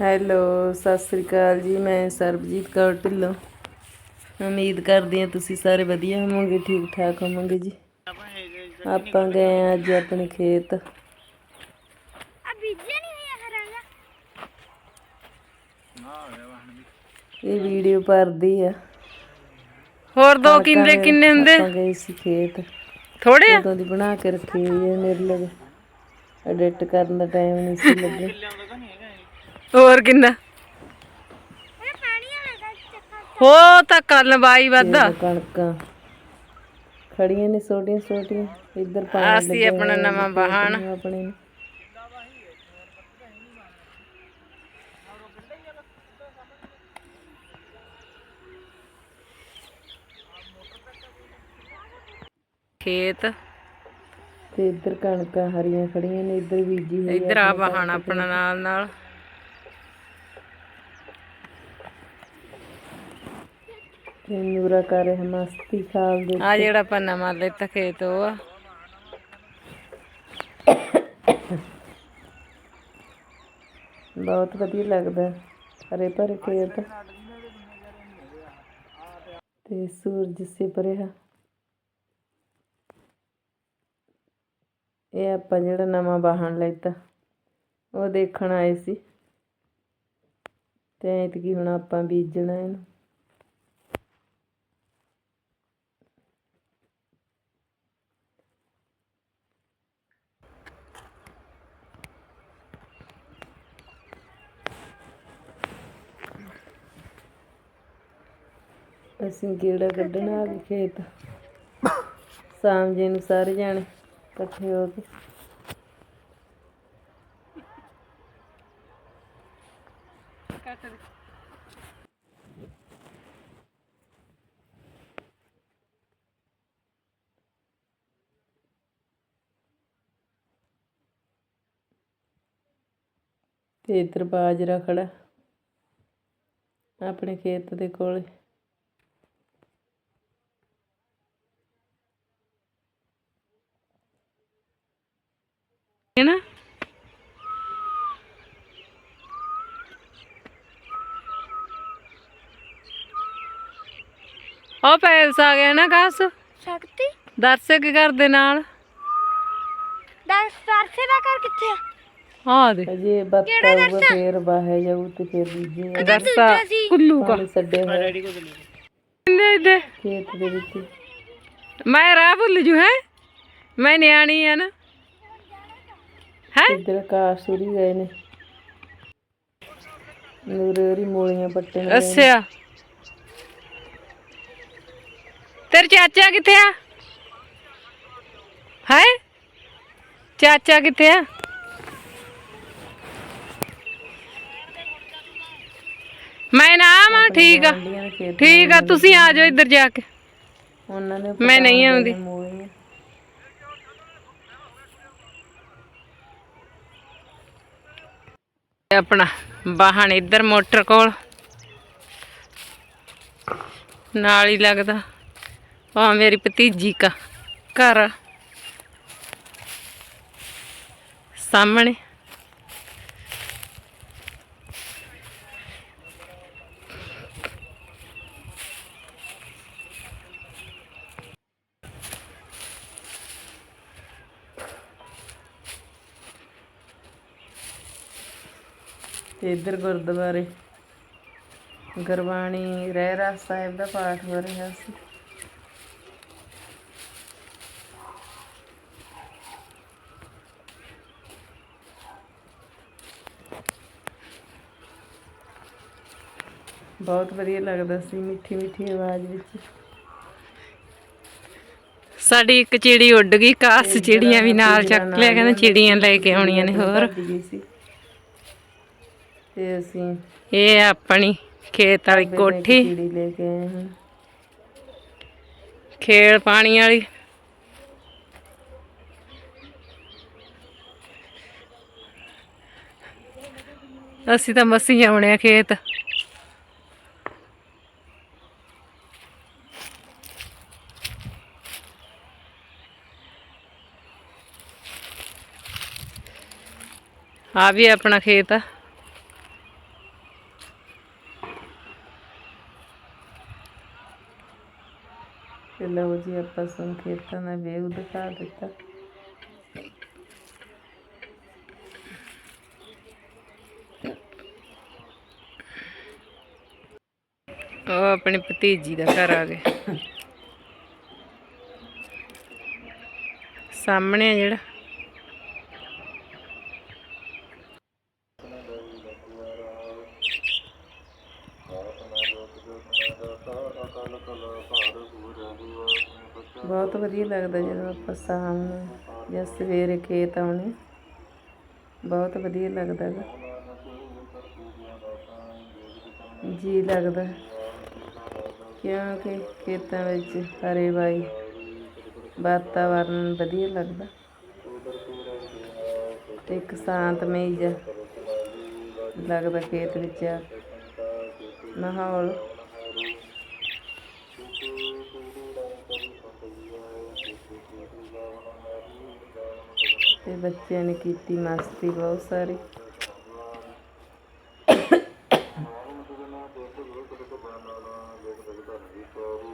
Hello Sat Sri ਅਕਾਲ ਜੀ ਮੈਂ ਸਰਬਜੀਤ ਕੌਰ ਢਿੱਲੋਂ। ਉਮੀਦ ਕਰਦੀ ਹਾਂ ਤੁਸੀਂ ਸਾਰੇ ਵਧੀਆ ਹੋਵੋਗੇ ਠੀਕ ਠਾਕ ਹੋਵੋਗੇ ਜੀ। ਆਪਾਂ ਗਏ ਹਾਂ ਅੱਜ ਆਪਣੇ ਖੇਤ। ਇਹ ਵੀਡੀਓ ਭਰਦੀ ਆ। ਹੋਰ ਦੋ ਕਿੰਨੇ ਕਿੰਨੇ ਹੁੰਦੇ? ਆਪਾਂ ਗਏ ਸੀ ਖੇਤ। ਥੋੜੇ ਆ? ਉਦੋਂ ਦੀ ਬਣਾ ਕੇ ਰੱਖੀ ਹੋਈ ਹੈ ਮੇਰੇ ਲਈ। ਐਡਿਟ ਕਰਨ ਦਾ ਟਾਈਮ ਨਹੀਂ ਸੀ ਲੱਗਿਆ। ਹੋਰ ਕਿੰਨਾ? ਹੋ ਤਾਂ ਕੱਲ ਬਾਈ ਵਾਦਾ ਕਣਕਾਂ? ਖੜੀਆਂ ਨੇ ਛੋਟੀਆਂ ਛੋਟੀਆਂ ਇੱਧਰ ਪਾਣੀ ਅਸੀਂ ਆਪਣਾ ਨਵਾਂ ਵਾਹਣ। ਆਪਣੇ ਨੂੰ। ਖੇਤ। ਤੇ ਇੱਧਰ ਕਣਕਾਂ ਹਰੀਆਂ ਖੜੀਆਂ ਨੇ ਇੱਧਰ ਬੀਜੀ ਹੋਈ ਇੱਧਰ ਆ ਵਾਹਣ ਆਪਣਾ ਨਾਲ ਨਾਲ ਨੂਰਾ ਕਰ ਰਿਹਾ ਮਸਤੀ ਖਾਲ ਦੇ ਆ ਜਿਹੜਾ ਆਪਾਂ ਨਵਾਂ ਲੈਤਾ ਖੇਤ ਉਹ ਆ। ਬਹੁਤ ਵਧੀਆ ਲੱਗਦਾ ਹਰੇ ਭਰੇ ਖੇਤ। ਤੇ ਸੂਰਜ ਸਿਪ ਰਿਹਾ ਇਹ ਆਪਾਂ ਜਿਹੜਾ ਨਵਾਂ ਵਾਹਣ ਲੈਤਾ ਉਹ ਦੇਖਣ ਆਏ ਸੀ। ਤੇ ਐਤਕੀ ਹੁਣ ਆਪਾਂ ਬੀਜਣਾ ਇਹਨੂੰ। ਅਸੀਂ ਕੀੜਾ ਕੱਢਣਾ ਆ ਵੀ ਖੇਤ। ਸ਼ਾਮ ਜੀ ਨੂੰ ਸਾਰੇ ਜਾਣੇ ਇਕੱਠੇ ਹੋ ਕੇ। ਤੇ ਇੱਧਰ ਬਾਜਰਾ ਖੜਾ। ਆਪਣੇ ਖੇਤ ਦੇ ਕੋਲੇ। ਹੈ ਨਾ? ਉਹ ਪੈਲਸ ਆ ਗਿਆ ਨਾ ਘਾਸ ਸ਼ਕਤੀ? ਦਰਸ਼ਕ ਕਰਦੇ ਨਾਲ। ਦਸ ਸਰਸੇ ਦਾ ਕਰ ਕਿੱਥੇ ਆ? ਆ ਦੇ। ਅਜੇ ਬੱਤਾ ਹੋਊਗਾ ਫੇਰ ਬਾਹੇ ਜਾਊ ਤੇ ਫੇਰ ਬੀਜੇ ਦਰਸਾ ਕੁੱਲੂ ਕਾ। ਪਾਣੀ ਛੱਡੇ ਹੋਏ ਕਿੰਦੇ ਇੱਥੇ ਖੇਤ ਦੇ ਵਿੱਚ। ਮੈਂ ਰਾਹ ਭੁੱਲ ਜੂ ਹੈ? ਮੈਂ ਨਿਆਣੀ ਆ ਨਾ। ਹੈ? ਇੱਧਰ ਆਕਾਸ਼ ਉਰੀ ਗਏ ਨੇ। ਨੂਰੇ ਉਰੀ ਮੂਲੀਆਂ ਪੱਟਣ ਗਏ ਨੇ। ਅੱਛਾ। ਤੇਰੇ ਚਾਚਾ ਕਿੱਥੇ ਆ? ਹੈ? ਚਾਚਾ ਕਿੱਥੇ ਆ? ਮੈਂ ਨਾ ਆਵਾਂ ਠੀਕ ਆ। ਠੀਕ ਆ ਤੁਸੀਂ ਆ ਜਾਓ ਇੱਧਰ ਜਾ ਕੇ। ਉਹਨਾਂ ਨੇ ਮੈਂ ਨਹੀਂ ਆਉਂਦੀ। ਦੇਣੇ ਮੂਲੀਆਂ ਤੇ ਆਪਣਾ ਵਾਹਣ ਇੱਧਰ ਮੋਟਰ ਕੋਲ। ਨਾਲ ਹੀ ਲੱਗਦਾ ਆ ਮੇਰੀ ਭਤੀਜੀ ਕਾ ਘਰ। ਸਾਹਮਣੇ ਇੱਧਰ ਗੁਰਦੁਆਰੇ। ਗੁਰਬਾਣੀ ਰਹਿਰਾ ਸਾਹਿਬ ਦਾ ਪਾਠ ਹੋ ਰਿਹਾ ਸੀ। ਬਹੁਤ ਵਧੀਆ ਲੱਗਦਾ ਸੀ ਮਿੱਠੀ ਮਿੱਠੀ ਆਵਾਜ਼ ਵਿੱਚ। ਸਾਡੀ ਇੱਕ ਚਿੜੀ ਉੱਡ ਗਈ ਕਾਸ ਚਿੜੀਆਂ ਵੀ ਨਾਲ ਚੱਕ ਲਿਆ ਕਹਿੰਦਾ ਚਿੜੀਆਂ ਲੈ ਕੇ ਆਉਣੀਆਂ ਨੇ ਹੋਰ। ਤੇ ਅਸੀਂ ਇਹ ਆਪਣੀ ਖੇਤ ਵਾਲੀ ਕੋਠੀ ਇੱਕ ਚਿੜੀ ਲੈ ਕੇ ਆਏ ਹਾਂ। ਖੇਲ ਪਾਣੀ ਵਾਲੀ। ਅਸੀਂ ਤਾਂ ਮਸੀਂ ਆਉਣੇ ਆ ਖੇਤ। ਆ ਵੀ ਆਪਣਾ ਖੇਤ ਆ। ਤੇ ਲਓ ਜੀ ਆਪਾਂ ਸਾਨੂੰ ਖੇਤਾਂ ਦਾ ਵਿਊ ਦਿਖਾ ਦਿੱਤਾ ਉਹ ਆਪਣੀ ਭਤੀਜੀ ਦਾ ਘਰ ਆ ਗਏ ਸਾਹਮਣੇ ਆ ਜਿਹੜਾ ਬਹੁਤ ਵਧੀਆ ਲੱਗਦਾ ਜਦੋਂ ਆਪਾਂ ਸ਼ਾਮ ਨੂੰ ਜਾਂ ਸਵੇਰੇ ਖੇਤ ਆਉਣੇ। ਬਹੁਤ ਵਧੀਆ ਲੱਗਦਾ ਗਾ। ਜੀ ਲੱਗਦਾ। ਕਿਉਂਕਿ ਖੇਤਾਂ ਵਿੱਚ ਹਰੇ ਬਾਈ ਵਾਤਾਵਰਨ ਵਧੀਆ ਲੱਗਦਾ। ਤੇ ਇੱਕ ਸ਼ਾਂਤਮਈ ਜਿਹਾ ਲੱਗਦਾ ਖੇਤ ਵਿੱਚ ਮਾਹੌਲ। ਤੇ ਬੱਚਿਆਂ ਨੇ ਕੀਤੀ ਮਸਤੀ ਬਹੁਤ ਸਾਰੀ।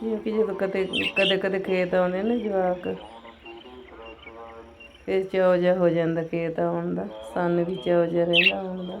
ਕਿਉਂਕਿ ਜਦੋਂ ਕਦੇ ਕਦੇ ਕਦੇ ਖੇਤ ਆਉਂਦੇ ਨੇ ਜਵਾਕ, ਫਿਰ ਚੌਜਾ ਹੋ ਜਾਂਦਾ ਖੇਤ ਆਉਣ ਦਾ, ਸਾਨੂੰ ਵੀ ਚੌਜਾ ਰਹਿੰਦਾ ਆਉਣ ਦਾ।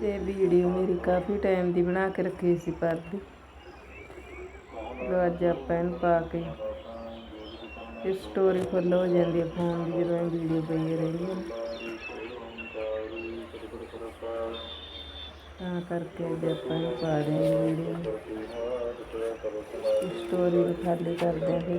ਤੇ ਵੀਡੀਓ ਮੇਰੀ ਕਾਫੀ ਟਾਈਮ ਦੀ ਬਣਾ ਕੇ ਰੱਖੀ ਸੀ ਪਰਦੀ। ਲੋ ਅੱਜ ਆਪਾਂ ਇਹਨੂੰ ਪਾ ਕੇ ਇਹ ਸਟੋਰੀ ਫੁੱਲ ਹੋ ਜਾਂਦੀ ਹੈ ਫੋਨ ਦੀ ਜਦੋਂ ਵੀਡੀਓ ਪਈ ਰਹਿੰਦੀ ਹੈ ਤਾਂ ਕਰਕੇ ਅੱਜ ਆਪਾਂ ਇਹਨੂੰ ਪਾ ਦੇਂਗੇ ਵੀਡੀਓ ਸਟੋਰੀ ਨੂੰ ਖਾਲੀ ਕਰ ਦਿਆਂਗੇ।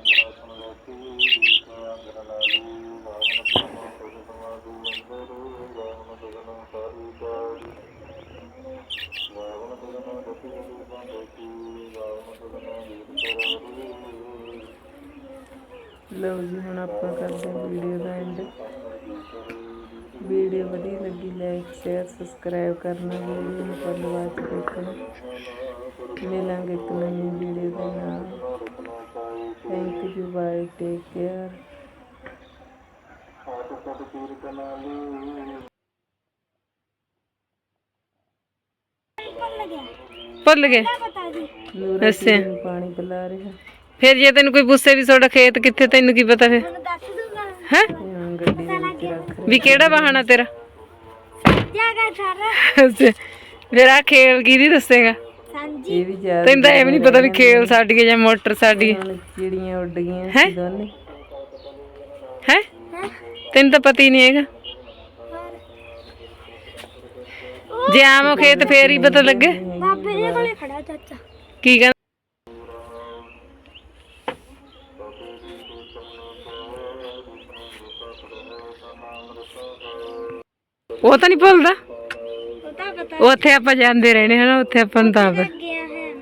ਲਓ ਜੀ, ਹੁਣ ਆਪਾਂ ਕਰਦੇ ਹਾਂ ਵੀਡੀਓ ਦਾ ਐਂਡ ਵੀਡੀਓ ਵਧੀਆ ਲੱਗੀ ਲਾਈਕ ਸ਼ੇਅਰ ਸਬਸਕ੍ਰਾਈਬ ਕਰਨਾ ਵੀਡੀਓ ਨੂੰ ਫੁੱਲ ਦੇਖਣਾ। ਮਿਲਾਂਗੇ ਇੱਕ ਨਵੀਂ ਵੀਡੀਓ ਦੇ ਨਾਲ। Thank you bye take care ਭੁੱਲ ਗਏ। ਨੂਰਾ ਅੱਛਾ। ਨੂੰ ਪਾਣੀ ਪਿਲਾ ਰਿਹਾ? ਫਿਰ ਜੇ ਤੈਨੂੰ ਕੋਈ ਪੁੱਛੇ ਵੀ ਤੁਹਾਡਾ ਖੇਤ ਕਿੱਥੇ ਤੈਨੂੰ ਕੀ ਪਤਾ ਫਿਰ? ਮੈਨੂੰ ਦੱਸ ਦੂੰਗਾ। ਹੈ? ਗੱਡੀ ਦੇ ਵਿੱਚ ਰੱਖ ਵੀ ਕਿਹੜਾ ਬਹਾਨਾ ਤੇਰਾ? ਜਾਗਾ ਸਾਰਾ। ਫਿਰ ਆ ਖੇਲ ਕਿਹਦੀ ਦੱਸੇਗਾ? ਸਾਂਝੀ ਇਹ ਵੀ ਜਾ ਤੈਨੂੰ ਤਾਂ ਇਹ ਵੀ ਨਹੀਂ ਪਤਾ ਵੀ ਖੇਲ ਸਾਡੀ ਹੈ ਜਾਂ ਮੋਟਰ ਸਾਡੀ। ਹੈ ਚਿੜੀਆਂ ਉੱਡ ਗਈਆਂ ਹੈਂ? ਸੀ ਦੋਨੇ। ਹੈ? ਤੈਨੂੰ ਤਾਂ ਪਤਾ ਹੀ ਨਹੀਂ ਹੈਗਾ। ਜੇ ਆਮੋ ਖੇਤ ਫੇਰ ਹੀ ਪਤਾ ਲੱਗੇ। ਬਾਬੇ ਦੇ ਕੋਲੇ ਖੜਾ ਚਾਚਾ। ਕੀ ਕਹਿੰਦਾ ਉਹ ਤਾਂ ਨਹੀਂ ਭੁੱਲਦਾ। ਉੱਥੇ ਆਪਾਂ ਜਾਂਦੇ ਰਹਿਣੇ ਹਨਾ ਉੱਥੇ ਆਪਾਂ ਨੂੰ ਤਾਂ ਪਤਾ। ਗਿਆ ਹੈ।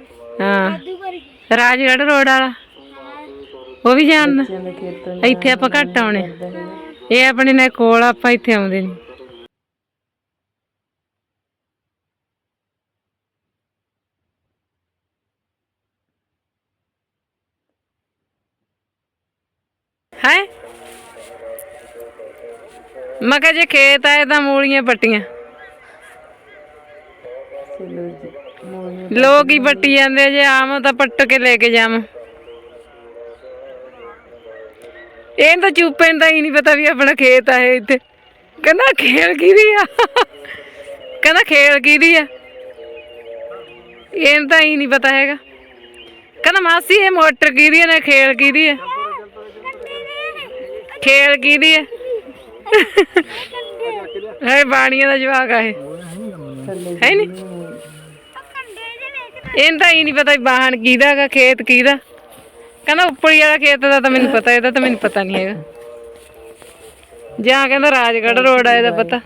ਹਾਂ ਦੂ ਕਰੀ ਰਾਜਗੜ੍ਹ ਰੋਡ ਵਾਲਾ। ਉਹ ਵੀ ਜਾਣਦਾ ਇੱਥੇ ਆਪਾਂ ਘੱਟ ਆਉਣੇ। ਇਹ ਆਪਣੇ ਨਾਲ ਕੋਲ ਆ, ਆਪਾਂ ਇੱਥੇ ਆਉਂਦੇ ਨਹੀਂ ਹੈ? ਮੈਂ ਕਿਹਾ ਜੇ ਖੇਤ ਆਏ ਤਾਂ ਮੂਲੀਆਂ ਪੱਟੀਆਂ ਚਲੋ ਜੀ ਮੂਲੀਆਂ ਲੋਕ ਹੀ ਪੱਟੀ ਜਾਂਦੇ ਆ, ਜੇ ਆਮ ਤਾਂ ਪੱਟ ਕੇ ਲੈ ਕੇ ਜਾਵਾਂ। ਇਹਨੂੰ ਤਾਂ ਚੂਪੇ ਨੂੰ ਹੀ ਨਹੀਂ ਪਤਾ ਵੀ ਆਪਣਾ ਖੇਤ ਆ ਇਹ ਇੱਥੇ। ਕਹਿੰਦਾ ਖੇਲ ਕਿਹਦੀ ਆ? ਕਹਿੰਦਾ ਖੇਲ ਕਿਹਦੀ ਆ? ਇਹਨੂੰ ਤਾਂ ਹੀ ਨਹੀਂ ਪਤਾ ਹੈਗਾ। ਕਹਿੰਦਾ ਮਾਸੀ ਇਹ ਮੋਟਰ ਕਿਹਦੀ ਨਾ ਖੇਲ ਕਿਹਦੀ ਆ? ਖੇਲ ਕਿਹਦੀ ਆ? ਹੈ ਬਾਣੀਆਂ ਦਾ ਜਵਾਕ ਆ ਇਹ। ਹੈ ਨਹੀਂ? ਇਹਨੂੰ ਤਾਂ ਹੀ ਨਹੀਂ ਪਤਾ ਵੀ ਬਾਹਣ ਕਿਹਦਾ ਹੈਗਾ, ਖੇਤ ਕਿਹਦਾ। ਕਹਿੰਦਾ ਉੱਪਰੀ ਵਾਲਾ ਖੇਤ ਦਾ ਤਾਂ ਮੈਨੂੰ ਪਤਾ, ਇਹਦਾ ਤਾਂ ਮੈਨੂੰ ਪਤਾ ਨਹੀਂ ਹੈਗਾ। ਜਾਂ ਕਹਿੰਦਾ ਰਾਜਗੜ੍ਹ ਰੋਡ ਆ, ਇਹਦਾ ਪਤਾ।